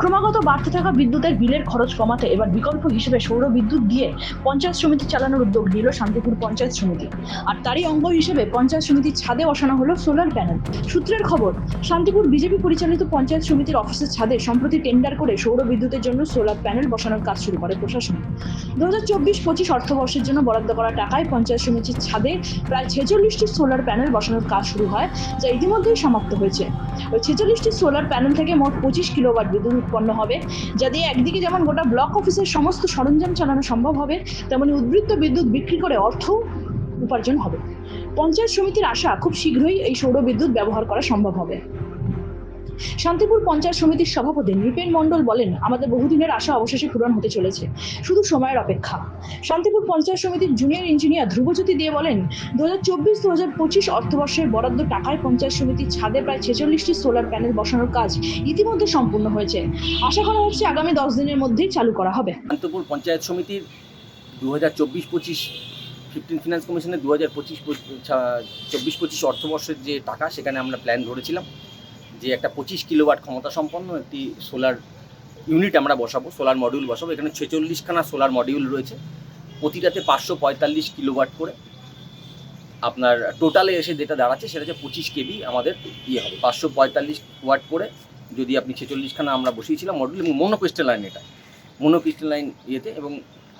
ক্রমাগত বাড়তে থাকা বিদ্যুতের বিলের খরচ কমাতে এবার বিকল্প হিসেবে সৌর বিদ্যুৎ দিয়ে পঞ্চায়েত সমিতি চালানোর উদ্যোগ নিল শান্তিপুর পঞ্চায়েত সমিতি। আর তারই অঙ্গ হিসেবে পঞ্চায়েত সমিতির ছাদে বসানো হলো সোলার প্যানেল। সূত্রের খবর, শান্তিপুর বিজেপি পরিচালিত পঞ্চায়েত সমিতির অফিসের ছাদে সম্প্রতি টেন্ডার করে সৌর বিদ্যুতের জন্য সোলার প্যানেল বসানোর কাজ শুরু করে প্রশাসন। দু হাজার চব্বিশ পঁচিশ অর্থবর্ষের জন্য বরাদ্দ করা টাকায় পঞ্চায়েত সমিতির ছাদে প্রায় ছেচল্লিশটি সোলার প্যানেল বসানোর কাজ শুরু হয়, যা ইতিমধ্যেই সমাপ্ত হয়েছে। ছেচল্লিশটি সোলার প্যানেল থেকে মোট পঁচিশ কিলোওয়াট বিদ্যুৎ উৎপন্ন হবে। যা দিয়ে একদিকে যেমন গোটা ব্লক অফিসের সমস্ত সরঞ্জাম চালানো সম্ভব হবে, তেমনি উদ্বৃত্ত বিদ্যুৎ বিক্রি করে অর্থ উপার্জন হবে। পঞ্চায়েত সমিতির আশা খুব শীঘ্রই এই সৌর বিদ্যুৎ ব্যবহার করা সম্ভব হবে। শান্তিপুর পঞ্চায়েত সমিতির সভাপতি নৃপেন মণ্ডল বলেন, আমাদের বহুদিনের আশা অবশেষে পূরণ হতে চলেছে। শুধু সময়ের অপেক্ষা। শান্তিপুর পঞ্চায়েত সমিতির জুনিয়র ইঞ্জিনিয়ার ধ্রুবজ্যোতি দিয়ে বলেন দু হাজার চব্বিশ দু হাজার পঁচিশ অর্থবর্ষের বরাদ্দ টাকায় পঞ্চায়েত সমিতির ছাদে প্রায় ছেচল্লিশটি সোলার প্যানেল বসানোর কাজ ইতিমধ্যে সম্পূর্ণ হয়েছে। আশা করা হচ্ছে আগামী দশ দিনের মধ্যেই চালু করা হবে। শান্তপুর পঞ্চায়েত সমিতির দু হাজার চব্বিশ পঁচিশ ফিফটিন ফিনান্স কমিশনের দু হাজার পঁচিশ, চব্বিশ পঁচিশ অর্থবর্ষের যে টাকা, সেখানে আমরা প্ল্যান ধরেছিলাম। যে একটা পঁচিশ কিলোওয়াট ক্ষমতা সম্পন্ন একটি সোলার ইউনিট আমরা বসাবো সোলার মডিউল বসাবো। এখানে ছেচল্লিশখানা সোলার মডিউল রয়েছে। প্রতিটাতে পাঁচশো পঁয়তাল্লিশ কিলোওয়াট করে আপনার টোটালে এসে যেটা দাঁড়াচ্ছে সেটা হচ্ছে পঁচিশ কেবি আমাদের ইয়ে হবে। পাঁচশো পঁয়তাল্লিশ ওয়াট করে যদি আপনি ছেচল্লিশখানা আমরা বসিয়েছিলাম মডিউল এবং মনোক্রিস্টালাইন এটা। মনোক্রিস্টালাইন ইয়েতে, এবং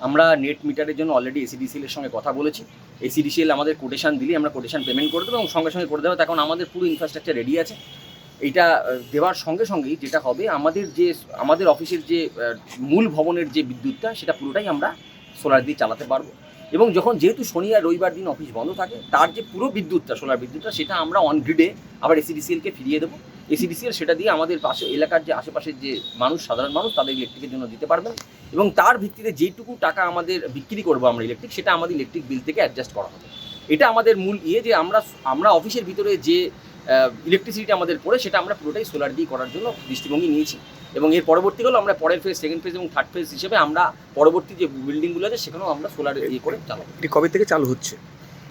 আমরা নেট মিটারের জন্য অলরেডি এসিডিসিএল এর সঙ্গে কথা বলেছি। এসিডিসিএল আমাদের কোটেশন দিলে আমরা কোটেশন পেমেন্ট করে দেবো, এবং সঙ্গে সঙ্গে করে দেবো। তখন আমাদের পুরো ইনফ্রাস্ট্রাকচার রেডি আছে। আহ, দেওয়ার সঙ্গে সঙ্গেই যেটা হবে আমাদের যে আমাদের অফিসের যে মূল ভবনের যে বিদ্যুৎটা সেটা পুরোটাই আমরা সোলার দিয়ে চালাতে পারব। এবং যখন যেহেতু শনি আর রবিবার দিন অফিস বন্ধ থাকে তার যে পুরো বিদ্যুৎটা সোলার বিদ্যুৎটা সেটা আমরা অন গ্রিডে আবার এসিডিসিএলকে ফিরিয়ে দেবো। এসিডিসিএল সেটা দিয়ে আমাদের পাশে এলাকার যে আশেপাশের যে মানুষ সাধারণ মানুষ তাদের ইলেকট্রিকের জন্য দিতে পারবেন। এবং তার ভিত্তিতে যেটুকু টাকা আমাদের বিক্রি করব আমরা ইলেকট্রিক সেটা আমাদের ইলেকট্রিক বিল থেকে অ্যাডজাস্ট করা হবে। এটা আমাদের মূল ইয়ে যে আমরা আমরা অফিসের ভিতরে যে ইলেকট্রিসিটি আমাদের পড়ে সেটা আমরা পুরোটাই সোলার দিয়ে করার জন্য দৃষ্টিভঙ্গি নিয়েছি। এবং এর পরবর্তীকালেও আমরা পরের ফেজ সেকেন্ড ফেজ এবং থার্ড ফেজ হিসেবে আমরা পরবর্তী যে বিল্ডিংগুলো আছে সেখানেও আমরা সোলার ইয়ে করে চালাবো। এটি কবে থেকে চালু হচ্ছে?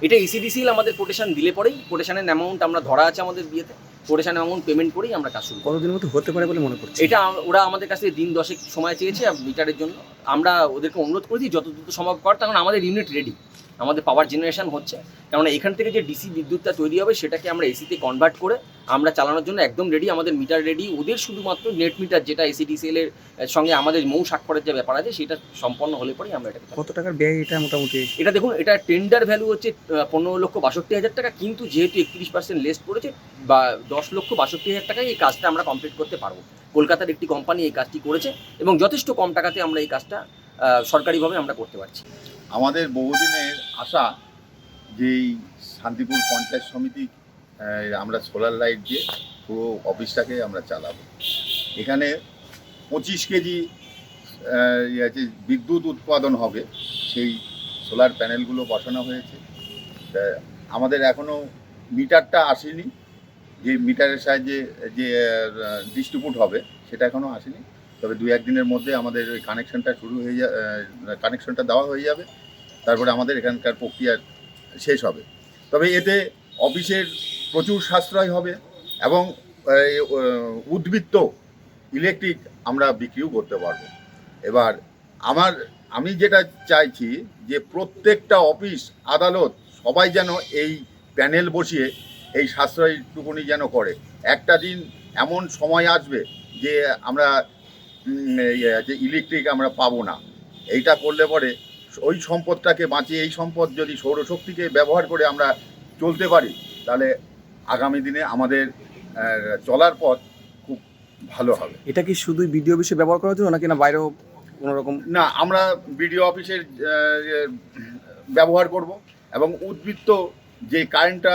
এটা এসিডিসিএল আমাদের কোটেশন দিলে পরেই কোটেশনের অ্যামাউন্ট আমরা ধরা আছে আমাদের বিয়েতে। কোটেশন অ্যামাউন্ট পেমেন্ট করেই আমরা কাজ শুরু। কতদিনের মধ্যে হতে পারে বলে মনে করছি এটা ওরা আমাদের কাছে দিন দশেক সময় চেয়েছে মিটারের জন্য। আমরা ওদেরকে অনুরোধ করেছি যত দ্রুত সম্ভব কর কারণ আমাদের ইউনিট রেডি আমাদের পাওয়ার জেনারেশন হচ্ছে। কেননা এখান থেকে যে ডিসি বিদ্যুৎটা তৈরি হবে সেটাকে আমরা এসিতে কনভার্ট করে আমরা চালানোর জন্য একদম রেডি আমাদের মিটার রেডি ওদের শুধুমাত্র নেট মিটার যেটা এসিডিসিএল এর সঙ্গে আমাদের মৌ স্বাক্ষরের যে ব্যাপার আছে সেটা সম্পন্ন হলে পরেই আমরা এটাকে কত টাকার ব্যয় এটা মোটামুটি? এটা দেখুন এটা টেন্ডার ভ্যালু হচ্ছে পনেরো লক্ষ বাষট্টি হাজার টাকা কিন্তু যেহেতু একত্রিশ পার্সেন্ট লেস পড়েছে বা দশ লক্ষ বাষট্টি হাজার টাকায় এই কাজটা আমরা কমপ্লিট করতে পারব। কলকাতার একটি কোম্পানি এই কাজটি করেছে এবং যথেষ্ট কম টাকাতে আমরা এই কাজটা সরকারিভাবে আমরা করতে পারছি। আমাদের বহুদিনের আশা যে শান্তিপুর পঞ্চায়েত সমিতি আমরা সোলার লাইট দিয়ে পুরো অফিসটাকে আমরা চালাবো। এখানে পঁচিশ কেজি ইয়ে বিদ্যুৎ উৎপাদন হবে। সেই সোলার প্যানেলগুলো বসানো হয়েছে। আমাদের এখনও মিটারটা আসেনি। যে মিটারের সাহায্যে যে ডিস্ট্রিবিউট হবে, সেটা এখনও আসেনি। তবে দু একদিনের মধ্যে আমাদের ওই কানেকশনটা শুরু হয়ে যা কানেকশনটা দেওয়া হয়ে যাবে। তারপরে আমাদের এখানকার প্রক্রিয়া শেষ হবে। তবে এতে অফিসের প্রচুর সাশ্রয় হবে এবং উদ্বৃত্ত ইলেকট্রিক আমরা বিক্রিও করতে পারব। এবার আমার, আমি যেটা চাইছি যে প্রত্যেকটা অফিস, আদালত সবাই যেন এই প্যানেল বসিয়ে এই সাশ্রয়টুকুনি যেন করে। একটা দিন এমন সময় আসবে যে আমরা যে ইলেকট্রিক আমরা পাবো না। এইটা করলে পরে ওই সম্পদটাকে বাঁচিয়ে এই সম্পদ যদি সৌরশক্তিকে ব্যবহার করে আমরা চলতে পারি তাহলে আগামী দিনে আমাদের চলার পথ খুব ভালো হবে। এটা কি শুধু বিডিও অফিসে ব্যবহার করার জন্য নাকি না বাইরেও কোনো রকম? না আমরা বিডিও অফিসের ব্যবহার করব এবং উদ্বৃত্ত যে কারেন্টটা